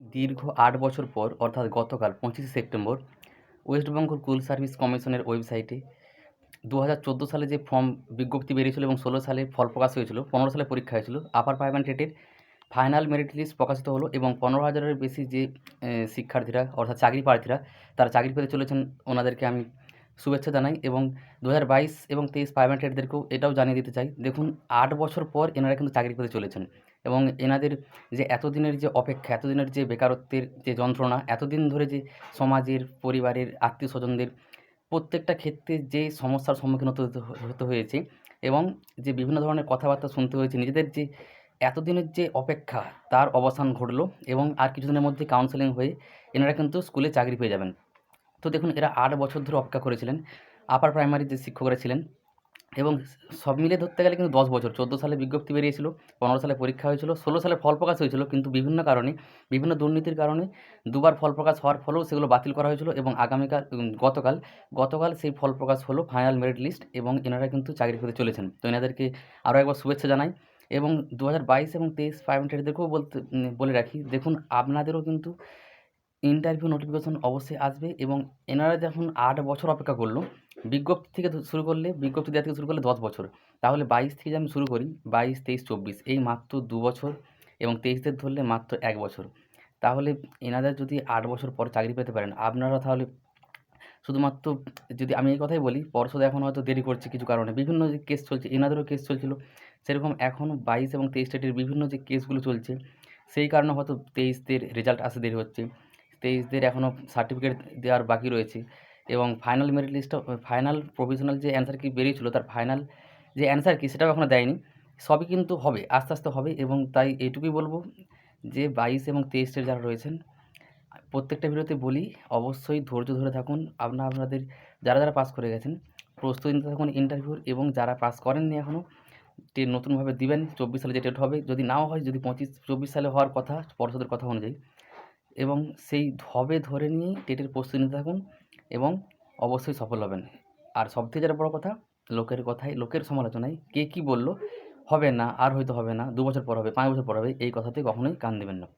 দীর্ঘ আট বছর পর, অর্থাৎ গতকাল পঁচিশে September, West Bengal school service কমিশনের ওয়েবসাইটে দু হাজার চোদ্দ সালে যে ফর্ম বিজ্ঞপ্তি বেরিয়েছিল এবং ষোলো সালে ফল প্রকাশ হয়েছিল, পনেরো সালে পরীক্ষা হয়েছিল আপার প্রাইমারি টেটের ফাইনাল মেরিট লিস্ট প্রকাশিত হলো এবং পনেরো হাজারের বেশি যে শিক্ষার্থীরা, অর্থাৎ চাকরি প্রার্থীরা, তারা চাকরি পেতে চলেছেন ওনাদেরকে আমি শুভেচ্ছা জানাই এবং দু হাজার বাইশ এবং তেইশ প্রাইমারি টেটদেরকেও এটাও জানিয়ে দিতে চাই। দেখুন, আট বছর পর এনারা কিন্তু চাকরি পেতে চলেছেন। এবং এনাদের যে এতদিনের যে অপেক্ষা, এতদিনের যে বেকারত্বের যে যন্ত্রণা, এতদিন ধরে যে সমাজের, পরিবারের আত্মীয় স্বজনদের প্রত্যেকটা ক্ষেত্রে যে সমস্যার সম্মুখীন হতে হয়েছে এবং যে বিভিন্ন ধরনের কথাবার্তা শুনতে হয়েছে, নিজেদের যে এতদিনের যে অপেক্ষা তার অবসান ঘটলো এবং আর কিছুদিনের মধ্যে কাউন্সেলিং হয়ে এনারা কিন্তু স্কুলে চাকরি পেয়ে যাবেন। তো দেখুন, এরা আট বছর ধরে অপেক্ষা করেছিলেন। আপার প্রাইমারির যে শিক্ষকরা ছিলেন এবং সব মিলিয়ে ধরতে গেলে কিন্তু দশ বছর। চোদ্দ সালে বিজ্ঞপ্তি বেরিয়েছিল, পনেরো সালে পরীক্ষা হয়েছিল, ষোলো সালে ফল প্রকাশ হয়েছিল, কিন্তু বিভিন্ন কারণে, বিভিন্ন দুর্নীতির কারণে দুবার ফল প্রকাশ হওয়ার ফলেও সেগুলো বাতিল করা হয়েছিল এবং আগামীকাল গতকাল গতকাল সেই ফল প্রকাশ হলো ফাইনাল মেরিট লিস্ট এবং এনারা কিন্তু চাকরি পেতে চলেছেন। তো এনাদেরকে আরও একবার শুভেচ্ছা জানাই এবং দু হাজার বাইশ এবং তেইশ প্রাইভেটারদেরকেও বলতে বলে রাখি, দেখুন, আপনাদেরও কিন্তু ইন্টারভিউ নোটিফিকেশন অবশ্যই আসবে এবং এনারা যখন আট বছর অপেক্ষা করল, বিজ্ঞপ্তি থেকে শুরু করলে, বিজ্ঞপ্তি দেওয়া থেকে শুরু করলে দশ বছর। তাহলে বাইশ থেকে আমি শুরু করি, বাইশ, তেইশ, চব্বিশ। এই মাত্র দু বছর এবং তেইশদের ধরলে মাত্র এক বছর। তাহলে এনাদের যদি আট বছর পর চাকরি পেতে পারেন, আপনারা তাহলে শুধুমাত্র যদি আমি এই কথাই বলি, পর্ষদ এখন হয়তো দেরি করছে কিছু কারণে। বিভিন্ন যে কেস চলছে, এনাদেরও কেস চলছিল। সেরকম এখন বাইশ এবং তেইশ স্টেটের বিভিন্ন যে কেসগুলো চলছে, সেই কারণে হয়তো তেইশদের রেজাল্ট আসতে দেরি হচ্ছে। তেইশদের এখনও সার্টিফিকেট দেওয়ার বাকি রয়েছে এবং ফাইনাল মেরিট লিস্টটা ফাইনাল প্রভিশনাল যে অ্যান্সার কি বেরিয়েছিল, তার ফাইনাল যে অ্যান্সার কি সেটাও এখনও দেয়নি। সবই কিন্তু হবে, আস্তে আস্তে হবে এবং তাই এইটুকুই বলব যে বাইশ এবং তেইশের যারা রয়েছেন, প্রত্যেকটা ভিডিওতে বলি, অবশ্যই ধৈর্য ধরে থাকুন। আপনারা, আপনাদের যারা যারা পাস করে গেছেন, প্রস্তুতি নিতে থাকুন ইন্টারভিউর এবং যারা পাস করেননি এখনও নতুনভাবে দিবেন, চব্বিশ সালে যে টেট হবে। যদি নাও হয়, যদি পঁচিশ, চব্বিশ সালে হওয়ার কথা, পর্ষদের কথা অনুযায়ী। এবং সেই ধবে ধরে নিয়ে টেটের প্রস্তুতি নিতে থাকুন এবং অবশ্যই সফল হবেন। আর সবথেকে যেটা বড়ো কথা, লোকের কথায় লোকের সমালোচনায় কে কী বলল, হবে না, আর হয়তো হবে না, দু বছর পর হবে, পাঁচ বছর পর হবে, এই কথাতে কখনোই কান দেবেন না।